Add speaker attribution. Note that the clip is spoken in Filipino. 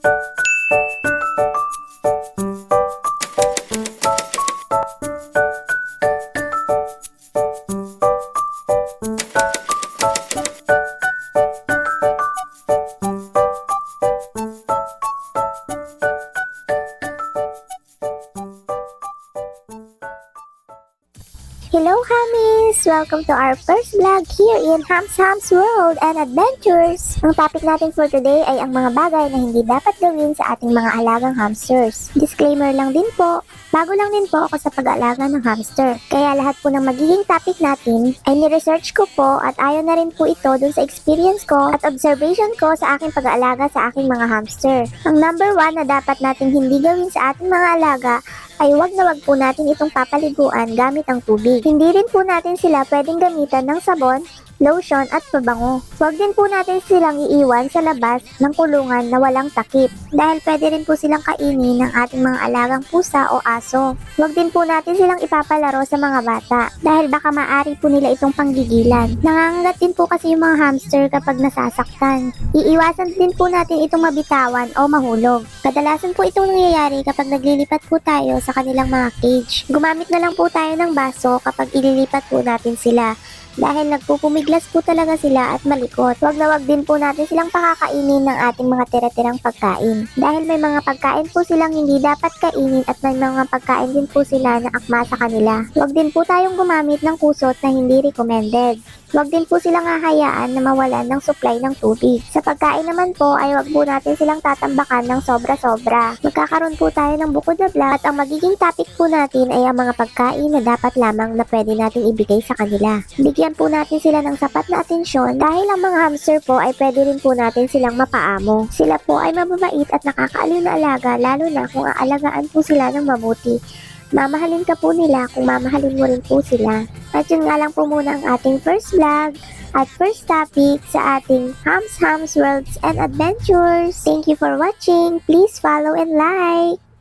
Speaker 1: Thank you. Hello, Hamis! Welcome to our first vlog here in Hams Hams World and Adventures! Ang topic natin for today ay ang mga bagay na hindi dapat gawin sa ating mga alagang hamsters. Disclaimer lang din po, bago lang din po ako sa pag-aalaga ng hamster. Kaya lahat po ng magiging topic natin ay ni-research ko po at ayon na rin po ito dun sa experience ko at observation ko sa aking pag-aalaga sa aking mga hamster. Ang number one na dapat nating hindi gawin sa ating mga alaga ay wag na wag po natin itong papaliguan gamit ang tubig. Hindi rin po natin sila pwedeng gamitan ng sabon, lotion at pabango. Huwag din po natin silang iiwan sa labas ng kulungan na walang takip dahil pwede rin po silang kainin ng ating mga alagang pusa o aso. Huwag din po natin silang ipapalaro sa mga bata dahil baka maari po nila itong panggigilan. Nangangagat din po kasi yung mga hamster kapag nasasaktan. Iiwasan din po natin itong mabitawan o mahulog. Kadalasan po itong nangyayari kapag naglilipat po tayo sa kanilang mga cage. Gumamit na lang po tayo ng baso kapag ililipat po natin sila dahil nagpupumiglas po talaga sila at malikot. Huwag na wag din po natin silang pakakainin ng ating mga tira-tirang pagkain. Dahil may mga pagkain po silang hindi dapat kainin at may mga pagkain din po sila na akma sa kanila. Huwag din po tayong gumamit ng kusot na hindi recommended. Huwag din po silang hahayaan na mawalan ng supply ng tubig. Sa pagkain naman po ay huwag po natin silang tatambakan ng sobra-sobra. Magkakaroon po tayo ng bukod na vlog at ang magiging topic po natin ay ang mga pagkain na dapat lamang na pwede natin ibigay sa kanila. Bigyan po natin sila ng sapat na atensyon dahil ang mga hamster po ay pwede rin po natin silang mapaamo. Sila po ay mababait at nakakaaliw na alaga lalo na kung aalagaan po sila ng mabuti. Mamahalin ka po nila kung mamahalin mo rin po sila. At yun nga lang po muna ang ating first vlog at first topic sa ating Hams Hams Worlds and Adventures. Thank you for watching. Please follow and like.